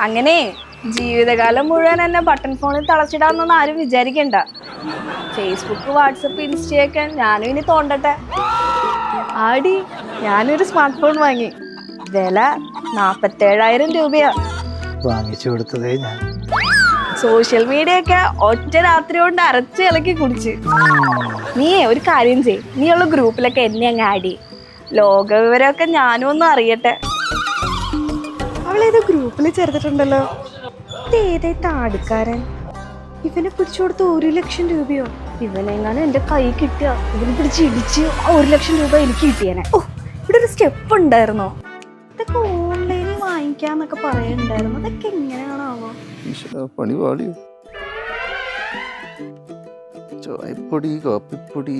അങ്ങനെ ജീവിതകാലം മുഴുവൻ എന്നെ ബട്ടൺ ഫോണിൽ തളച്ചിടാന്നൊന്നും ആരും വിചാരിക്കണ്ട. ഫേസ്ബുക്ക് വാട്സപ്പ് ഇൻസ്റ്റയൊക്കെ ഞാനും ഇനി തോണ്ടട്ടെ. ആടി ഞാനൊരു സ്മാർട്ട് ഫോൺ വാങ്ങി. വില നാപ്പത്തേഴായിരം രൂപയാ. വാങ്ങിച്ചു കൊടുത്തതേ ഞാൻ. സോഷ്യൽ മീഡിയ ഒക്കെ ഒറ്റ രാത്രി കൊണ്ട് അരച്ച് ഇളക്കി കുടിച്ച്. നീ ഒരു കാര്യം ചെയ് നീ ഉള്ള ഗ്രൂപ്പിലൊക്കെ എന്നെ അങ്ങ് ആടി. ലോക വിവരമൊക്കെ ഞാനും ഒന്ന് അറിയട്ടെ. അവളേത് ഗ്രൂപ്പിൽ ചേർത്തിട്ടുണ്ടല്ലോ. ഇതേതേ താടിക്കാരൻ ഇവനെ പിടിച്ചു കൊടുത്ത ഒരു ലക്ഷം രൂപയോ? ഇവനെങ്ങാനും എന്റെ കൈ കിട്ടിയ ഇവനെ പിടിച്ച് ഇടിച്ച് ഒരു ലക്ഷം രൂപ എനിക്ക് കിട്ടിയേനെ. ഓ ഇവിടെ ഒരു സ്റ്റെപ്പ് ഉണ്ടായിരുന്നോ? ഇതൊക്കെ ഓൺലൈനിൽ വാങ്ങിക്കാന്നൊക്കെ പറയുന്നുണ്ടായിരുന്നു അതൊക്കെ എങ്ങനെയാണാവോ? പണി പാടിയോ ചായപ്പൊടി കാപ്പിപ്പൊടി.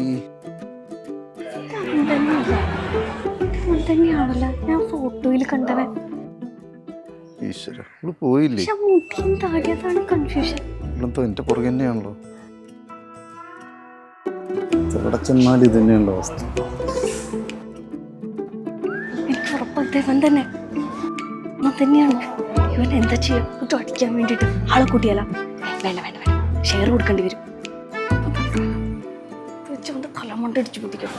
തന്നെയാണല്ല. ഞാൻ ഫോട്ടോയിൽ കണ്ടവൻ ഈശ്വര ഇവിടെ പോയില്ലേ? മുടിയും താടിയതാണ് കൺഫ്യൂഷൻ ഇവിടെന്തോ എന്റെ പുറകെ തന്നെയാണല്ലോ. എവിടെ ചെന്നാൽ ഇത് തന്നെയാണല്ലോ അവസ്ഥ. എനിക്ക് ഉറപ്പായിട്ട് ഇവൻ തന്നെ. ഇവൻ തന്നെയാണ്. ഇവൻ എന്താ ചെയ്യാ? കുറ്റം അടിക്കാൻ വേണ്ടിട്ട് ആളെ കൂട്ടിയാല? വേണ്ട വേണ്ട വേണ്ട. ഷെയർ കൊടുക്കേണ്ടി വരും. വെച്ചുകൊണ്ട് തലമുണ്ട അടിച്ചു പൊട്ടിക്കും.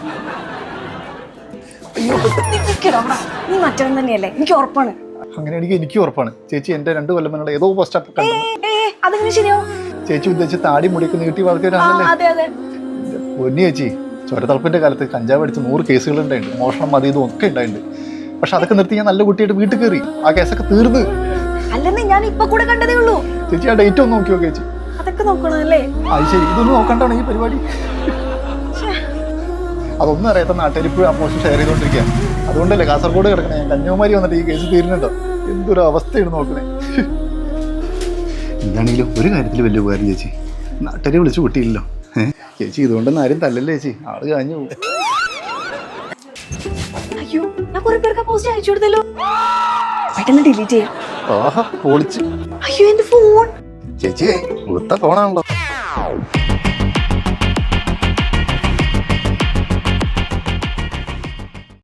അയ്യോ, നീ നിക്കടാ നീ മറ്റവൻ തന്നെയല്ലേ? എനിക്ക് ഉറപ്പാണ്. അങ്ങനെയാണെങ്കിൽ എനിക്ക് ഉറപ്പാണ്. ചേച്ചി എന്റെ രണ്ട് കൊല്ലം മുന്നേ ഏതോ പോസ്റ്റ് അപ്പ് കണ്ടു. അതെങ്ങനെ ശരിയാവും? ചേച്ചി ഉദ്ദേശിച്ച് താടി മുടിക്ക് നീട്ടി വളർത്തിയ പൊന്നി ചേച്ചി ചുരത്തളപ്പിന്റെ കാലത്ത് കഞ്ചാവ് അടിച്ച് നൂറ് കേസുകൾ ഉണ്ടായിട്ടുണ്ട്. മോഷണം മതി ഇതും ഒക്കെ ഉണ്ടായിട്ടുണ്ട്. പക്ഷെ അതൊക്കെ നിർത്തി ഞാൻ നല്ല കുട്ടിയായിട്ട് വീട്ടിൽ കയറി. ആ കേസൊക്കെ തീർന്ന്. അല്ലെന്നേ ഞാൻ ഇപ്പൊ കൂടെ കണ്ടതേ ഉള്ളൂ. ചേച്ചി ആ ഡേറ്റ് ഒന്ന് നോക്കി നോക്കി ചേച്ചി? അതൊക്കെ നോക്കണല്ലേ അത് ശരി ഇതൊന്നും നോക്കണ്ടാണ് ഈ പരിപാടി. അതൊന്നും അറിയാത്ത നാട്ടുകാർ ഇപ്പോഴും ആ പോസ്റ്റ് ഷെയർ ചെയ്തുകൊണ്ടിരിക്കുക അതുകൊണ്ടല്ലേ കാസർഗോഡ് കിടക്കണേ? കന്യാകുമാരി വന്നിട്ട് ഈ കേസ് തീരുന്നുണ്ടോ? എന്തൊരു അവസ്ഥയാണ് നോക്കണേ. എന്താണെങ്കിലും ഒരു കാര്യത്തിൽ വലിയ ഉപകാരം ചേച്ചി. നാട്ടുകാരെ വിളിച്ചു കൂട്ടിയില്ലല്ലോ ചേച്ചി ഇതുകൊണ്ടൊന്നും ആരും തല്ലല്ലേ ചേച്ചി? ആൾ കാഞ്ഞു പോകും അയ്യോ ഞാൻ കുറെ പേർക്ക് പോസ്റ്റ് അയച്ചു കൊടുത്തല്ലോ. പെട്ടെന്ന് ഡിലീറ്റ് ചെയ്യാം. ആഹാ പൊളിച്ച്. അയ്യോ എന്റെ ഫോൺ ചേച്ചി കൊടുത്ത ഫോണാണല്ലോ